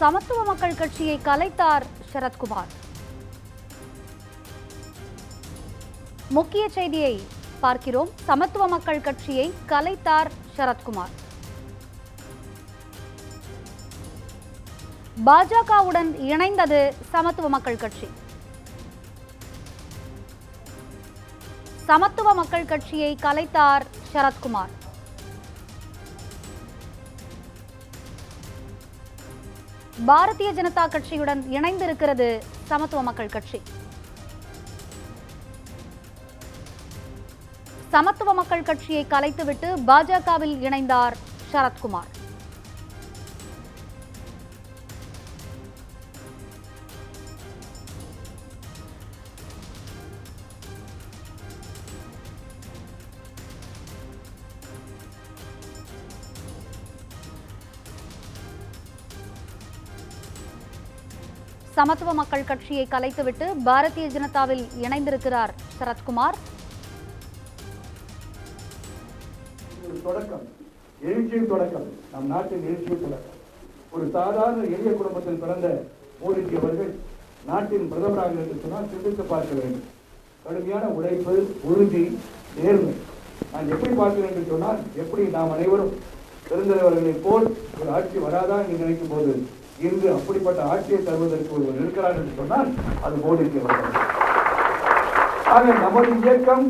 சமத்துவ மக்கள் கட்சியை கலைத்தார் சரத்குமார். முக்கிய செய்தியை பார்க்கிறோம். சமத்துவ மக்கள் கட்சியை கலைத்தார் சரத்குமார். பாஜகவுடன் இணைந்தது சமத்துவ மக்கள் கட்சி. சமத்துவ மக்கள் கட்சியை கலைத்தார் சரத்குமார். பாரதிய ஜனதா கட்சியுடன் இணைந்திருக்கிறது சமத்துவ மக்கள் கட்சி. சமத்துவ மக்கள் கட்சியை கலைத்துவிட்டு பாஜகவில் இணைந்தார் சரத்குமார். சமத்துவ மக்கள் கட்சியை கலைத்துவிட்டு பாரதிய ஜனதாவில் இணைந்திருக்கிறார் சரத்குமார். தொடக்கம் எழுச்சியின் தொடக்கம் நம் நாட்டின் எழுச்சியின் தொடக்கம். ஒரு சாதாரண எளிய குடும்பத்தில் பிறந்த மோடிஜி அவர்கள் நாட்டின் பிரதமராக என்று சொன்னால் சிந்தித்து பார்க்க வேண்டும். கடுமையான உழைப்பு உறுதி நேர்மை. நான் எப்படி பார்க்கிறேன் என்று சொன்னால் எப்படி நாம் அனைவரும் பெருந்தலைவர்களைப் போல் ஒரு ஆட்சி வராதா என்று நினைக்கும் போது இன்று அப்படிப்பட்ட ஆட்சியை தருவதற்கு ஒருவர் இருக்கிறார் என்று சொன்னால் அது மோடிஜி ஆக நமது இயக்கம்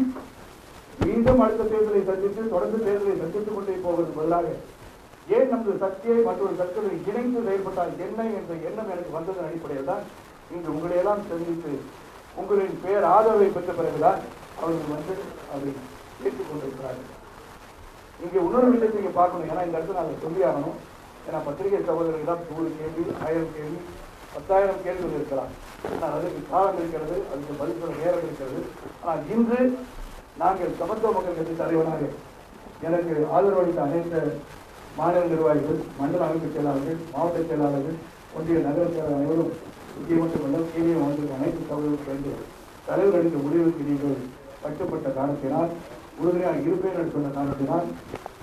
மீண்டும் அடுத்த தேர்தலை சந்தித்து தொடர்ந்து தேர்தலை சந்தித்துக் கொண்டே போவது பதிலாக ஏன் நமது சக்தியை மற்றொரு சக்திகளை இணைந்து செயல்பட்டால் என்ன என்ற எண்ணம் எனக்கு வந்ததன் அடிப்படையில் தான் இன்று உங்களையெல்லாம் சந்தித்து உங்களின் பேர் ஆதரவை பெற்ற பிறகுதான் அவர்கள் வந்து அதை ஏற்றுக் கொண்டிருக்கிறார்கள். இங்கே இன்னொரு விஷயத்தை பார்க்கணும். ஏன்னா இந்த இடத்துல நாங்கள் சொல்லி ஆகணும் ஏன்னா பத்திரிகை சகோதரர்களிடம் நூறு கேள்வி ஆயிரம் கேள்வி பத்தாயிரம் கேள்விகள் இருக்கலாம் ஆனால் அதற்கு காலம் இருக்கிறது அதுக்கு பதில் சொல்ல நேரம் இருக்கிறது. ஆனால் இன்று நாங்கள் சமத்துவ மக்கள் கட்சி தலைவராக எனக்கு ஆதரவு அளித்த அனைத்து மாநில நிர்வாகிகள் மண்டல அமைப்பு செயலாளர்கள் மாவட்ட செயலாளர்கள் ஒன்றிய நகர செயலாளர் அனைவரும் இங்கே மட்டுமல்ல கீழே வந்திருக்க அனைத்து சகோதரர்கள் சேர்ந்து தலைவர் எடுத்த முடிவுக்கு நீங்கள் கட்டுப்பட்ட காரணத்தினால் உறுதுணையாக இருப்பேன் என்று சொன்ன காரணத்தினால்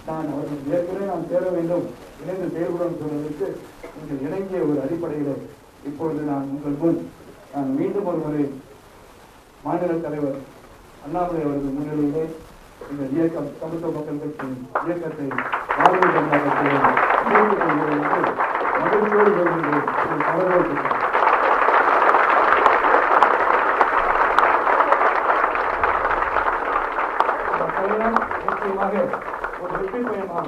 நான் அவர்கள் ஏற்கனவே நாம் சேர வேண்டும். இணைந்து செயல்படும் சொல்வதற்கு நீங்கள் இணங்கிய ஒரு அடிப்படையில் இப்பொழுது நான் உங்கள் முன். நான் மீண்டும் ஒரு முறை மாநில தலைவர் அண்ணாமலை அவர்கள் முன்னிலையிலே இந்த இயக்கம் சமத்துவ மக்கள் கட்சியின் இயக்கத்தை பாரதிய ஜனதா கட்சியை இணைத்துக் மகிழ்ச்சியோடு சொல்கின்றேன் உங்கள் வரவேற்கிறேன் இந்த பயணம் நிச்சயமாக ஒரு வெற்றி பயணமாக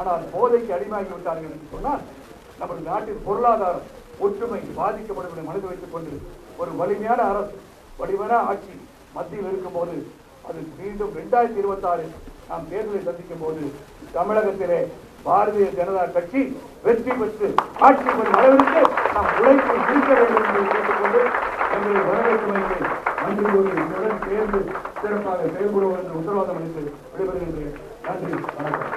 ஆனால் போதைக்கு அடிமையாகி விட்டார்கள் என்று சொன்னால் நமது நாட்டின் பொருளாதாரம் ஒற்றுமை பாதிக்கப்படும் என மனதில் வைத்துக் கொண்டு ஒரு வலிமையான அரசு வலிமையான ஆட்சி மத்தியில் இருக்கும்போது அது மீண்டும் ரெண்டாயிரத்தி இருபத்தி நாம் தேர்தலை சந்திக்கும் போது தமிழகத்திலே பாரதிய ஜனதா கட்சி வெற்றி பெற்று ஆட்சி பெறும் அளவிற்கு நாம் உழைப்பு இருக்க வேண்டும் என்று கேட்டுக்கொண்டு எங்களை வரவேற்குமைக்கு நன்றி கூறி என்னுடன் சேர்ந்து சிறப்பாக செயல்படுவோம் என்று உத்தரவாதம் அளித்து விடைபெறுகின்றேன். நன்றி வணக்கம்.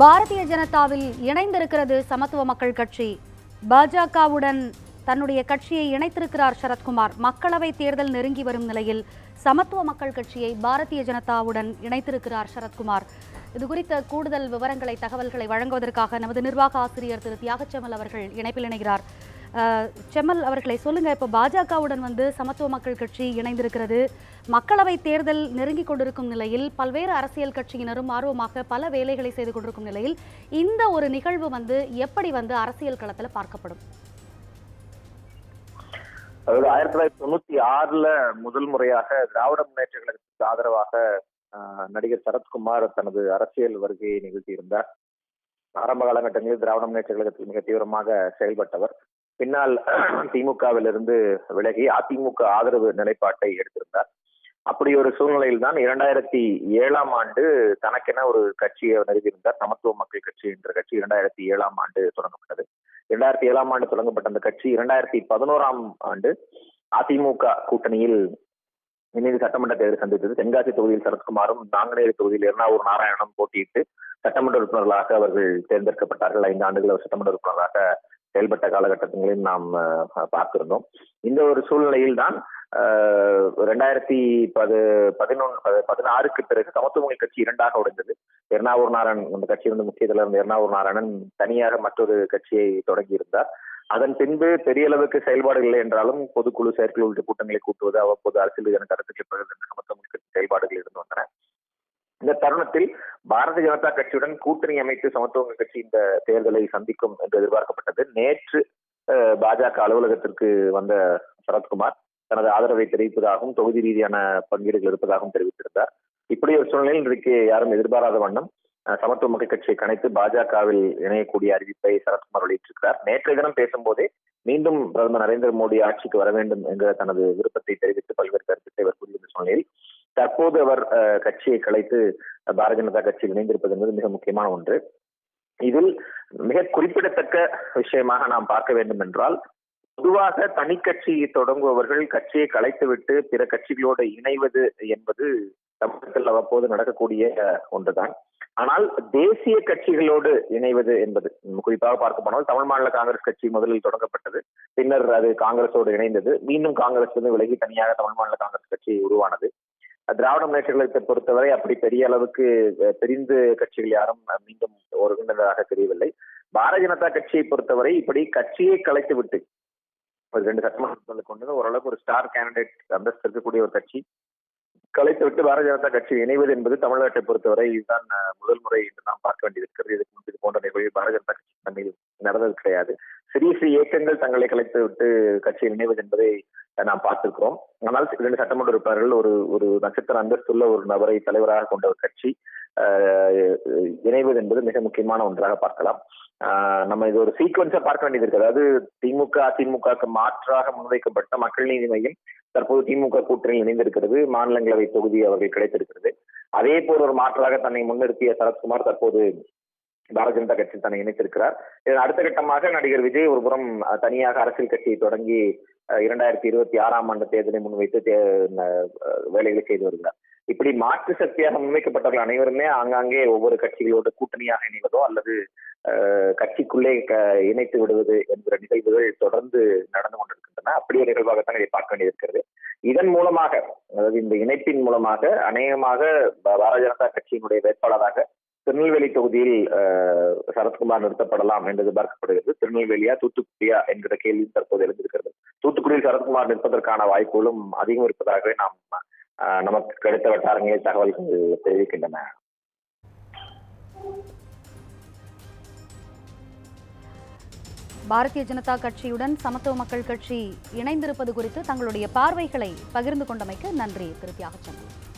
பாரதிய ஜனதாவில் இணைந்திருக்கிறது சமத்துவ மக்கள் கட்சி. பாஜகவுடன் தன்னுடைய கட்சியை இணைத்திருக்கிறார் சரத்குமார். மக்களவை தேர்தல் நெருங்கி வரும் நிலையில் சமத்துவ மக்கள் கட்சியை பாரதிய ஜனதாவுடன் இணைத்திருக்கிறார் சரத்குமார். இது குறித்த கூடுதல் விவரங்களை தகவல்களை வழங்குவதற்காக நமது நிர்வாக ஆசிரியர் திரு தியாகச்சமல் அவர்கள் இணைப்பில் இணைகிறார். செம்மல் அவர்களை சொல்லுங்க. இப்போ பாஜகவுடன் வந்து சமத்துவ மக்கள் கட்சி இணைந்திருக்கிறது. மக்களவை தேர்தல் நெருங்கி கொண்டிருக்கும் நிலையில் பல்வேறு அரசியல் கட்சியினரும் ஆர்வமாக பல வேலைகளை செய்து கொண்டிருக்கும் நிலையில் இந்த ஒரு நிகழ்வு வந்து எப்படி வந்து அரசியல் களத்தில் பார்க்கப்படும்? அதாவது ஆயிரத்தி தொள்ளாயிரத்தி தொண்ணூத்தி ஆறுல முதல் முறையாக திராவிட முன்னேற்ற கழகத்துக்கு ஆதரவாக ஆஹ், நடிகர் சரத்குமார் தனது அரசியல் வருகையை நிகழ்த்தியிருந்தார். ஆரம்ப காலகட்டங்களில் திராவிட முன்னேற்ற கழகத்தில் மிக தீவிரமாக செயல்பட்டவர். பின்னால் திமுகவிலிருந்து விலகி அதிமுக ஆதரவு நிலைப்பாட்டை எடுத்திருந்தார். அப்படி ஒரு சூழ்நிலையில் தான் இரண்டாயிரத்தி ஏழாம் ஆண்டு தனக்கென ஒரு கட்சியை நிறுவியிருந்தார். சமத்துவ மக்கள் கட்சி என்ற கட்சி இரண்டாயிரத்தி ஏழாம் ஆண்டு தொடங்கப்பட்டது. இரண்டாயிரத்தி ஏழாம் ஆண்டு தொடங்கப்பட்ட அந்த கட்சி இரண்டாயிரத்தி பதினோராம் ஆண்டு அதிமுக கூட்டணியில் இணைந்து சட்டமன்ற தேர்தல் சந்தித்தது. தென்காசி தொகுதியில் சரத்குமாரும் நாங்குநேரி தொகுதியில் எர்ணாவூர் நாராயணனும் போட்டியிட்டு சட்டமன்ற உறுப்பினர்களாக அவர்கள் தேர்ந்தெடுக்கப்பட்டார்கள். ஐந்து ஆண்டுகள் அவர் சட்டமன்ற உறுப்பினராக செயல்பட்ட காலகட்டங்களையும் நாம் பார்த்திருந்தோம். இந்த ஒரு சூழ்நிலையில் தான் ரெண்டாயிரத்தி பது பதினொன்று பதினாறுக்கு பிறகு சமத்துவங்கள் கட்சி இரண்டாக உடைந்தது. எர்ணாவூர் நாராயணன் அந்த கட்சி வந்து முக்கிய தலைவர் எர்ணாவூர் நாராயணன் தனியாக மற்றொரு கட்சியை தொடங்கியிருந்தார். அதன் பின்பு பெரிய அளவுக்கு செயல்பாடு இல்லை என்றாலும் பொதுக்குழு செயற்குழு உள்ளிட்ட கூட்டங்களை கூட்டுவது அவ்வப்போது அரசியல் ரீதியான கருத்துக்களை பகிர்ந்து சமத்துவங்கள் கட்சி செயல்பாடுகள் இருந்து வந்தன. இந்த தருணத்தில் பாரதிய ஜனதா கட்சியுடன் கூட்டணி அமைத்து சமத்துவ கட்சி இந்த தேர்தலை சந்திக்கும் என்று எதிர்பார்க்கப்பட்டது. நேற்று பாஜக அலுவலகத்திற்கு வந்த சரத்குமார் தனது ஆதரவை தெரிவிப்பதாகவும் தொகுதி ரீதியான பங்கீடுகள் இருப்பதாகவும் தெரிவித்திருந்தார். இப்படி ஒரு சூழ்நிலையில் இன்றைக்கு யாரும் எதிர்பாராத வண்ணம் சமத்துவ மக்கள் கட்சியை கணைத்து பாஜகவில் இணையக்கூடிய அறிவிப்பை சரத்குமார் வெளியிட்டிருக்கிறார். நேற்றைய தினம் பேசும்போதே மீண்டும் பிரதமர் நரேந்திர மோடி ஆட்சிக்கு வர வேண்டும் என்ற தனது விருப்பத்தை தெரிவித்து பல்வேறு கருத்துக்களை அவர் கூறியிருந்த சூழ்நிலையில் தற்போது அவர் அஹ், கட்சியை கலைத்து பாரதிய ஜனதா கட்சியில் இணைந்திருப்பது என்பது மிக முக்கியமான ஒன்று. இதில் மிக குறிப்பிடத்தக்க விஷயமாக நாம் பார்க்க வேண்டும் என்றால் பொதுவாக தனி கட்சியை தொடங்குபவர்கள் கட்சியை கலைத்துவிட்டு பிற கட்சிகளோடு இணைவது என்பது தமிழகத்தில் அவ்வப்போது நடக்கக்கூடிய ஒன்றுதான். ஆனால் தேசிய கட்சிகளோடு இணைவது என்பது குறிப்பாக பார்க்க போனால் தமிழ் மாநில காங்கிரஸ் கட்சி முதலில் தொடங்கப்பட்டது. பின்னர் அது காங்கிரஸோடு இணைந்தது. மீண்டும் காங்கிரஸ் வந்து விலகி தனியாக தமிழ் மாநில காங்கிரஸ் கட்சி உருவானது. திராவிட முன்னேற்றங்களை பொறுத்தவரை அப்படி பெரிய அளவுக்கு பிரிந்து கட்சிகள் யாரும் மீண்டும் ஒருங்கிணைந்ததாக தெரியவில்லை. பாரதிய ஜனதா கட்சியை பொறுத்தவரை இப்படி கட்சியை கலைத்து விட்டு ஒரு ரெண்டு சட்டமன்ற கொண்டு ஓரளவுக்கு ஒரு ஸ்டார் கேண்டிடேட் அந்தஸ்து இருக்கக்கூடிய ஒரு கட்சி கலைத்து விட்டு பாரதிய ஜனதா கட்சி இணைவது என்பது தமிழ்நாட்டை பொறுத்தவரை இதுதான் முதல் முறை என்று நாம் பார்க்க வேண்டியிருக்கிறது. இதுக்கு முன்பு இது போன்ற நிகழ்வு பாரதிய ஜனதா கட்சி தன்னில் நடந்தது கிடையாது. சிறிய சிறிய இயக்கங்கள் தங்களை கலைத்து விட்டு கட்சியில் இணைவது என்பதை நாம் பார்த்திருக்கிறோம். ஆனால் இரண்டு சட்டமன்ற உறுப்பினர்கள் ஒரு ஒரு நட்சத்திர அந்தஸ்துள்ள ஒரு நபரை தலைவராக கொண்ட ஒரு கட்சி இணைவது என்பது மிக முக்கியமான ஒன்றாக பார்க்கலாம். ஆஹ் நம்ம இது ஒரு சீக்வன்ஸா பார்க்க வேண்டியது இருக்கு அதாவது திமுக அதிமுகவுக்கு மாற்றாக முன்வைக்கப்பட்ட மக்கள் நீதி மையம் தற்போது திமுக கூட்டணியில் இணைந்திருக்கிறது. மாநிலங்களவை தொகுதி அவர்கள் கிடைத்திருக்கிறது. அதே போல் ஒரு மாற்றாக தன்னை முன்னிறுத்திய சரத்குமார் தற்போது பாரதிய ஜனதா கட்சி தன்னை இணைத்திருக்கிறார். இதன் அடுத்த கட்டமாக நடிகர் விஜய் ஒருபுறம் தனியாக அரசியல் கட்சியை தொடங்கி இரண்டாயிரத்தி இருபத்தி ஆறாம் ஆண்டு தேர்தலை முன்வைத்து வேலைகளை செய்து வருகிறார். இப்படி மாற்று சக்தியாக முன்வைக்கப்பட்டவர்கள் அனைவருமே ஆங்காங்கே ஒவ்வொரு கட்சிகளோடு கூட்டணியாக இணைவதோ அல்லது அஹ், கட்சிக்குள்ளே க- இணைத்து விடுவது என்கிற நிகழ்வுகள் தொடர்ந்து நடந்து கொண்டிருக்கின்றன. அப்படி ஒரு நிகழ்வாகத்தான் இதை பார்க்க வேண்டியிருக்கிறது இதன் மூலமாக அதாவது இந்த இணைப்பின் மூலமாக அநேகமாக பாரதிய ஜனதா கட்சியினுடைய வேட்பாளராக திருநெல்வேலி தொகுதியில் அஹ், சரத்குமார் நிறுத்தப்படலாம் என்று எதிர்பார்க்கப்படுகிறது திருநெல்வேலியா தூத்துக்குடியா என்கிற கேள்வி தற்போது எழுந்திருக்கிறது. தூத்துக்குடியில் சரத்குமார் நிற்பதற்கான வாய்ப்புகளும் அதிகம் இருப்பதாகவே நாம் நமக்கு கிடைத்த வட்டாரங்களில் தகவல்கள் தெரிவிக்கின்றன. பாரதிய ஜனதா கட்சியுடன் சமத்துவ மக்கள் கட்சி இணைந்திருப்பது குறித்து தங்களுடைய பார்வைகளை பகிர்ந்து கொண்டமைக்கு நன்றி திரு தியாகச்சந்திரன்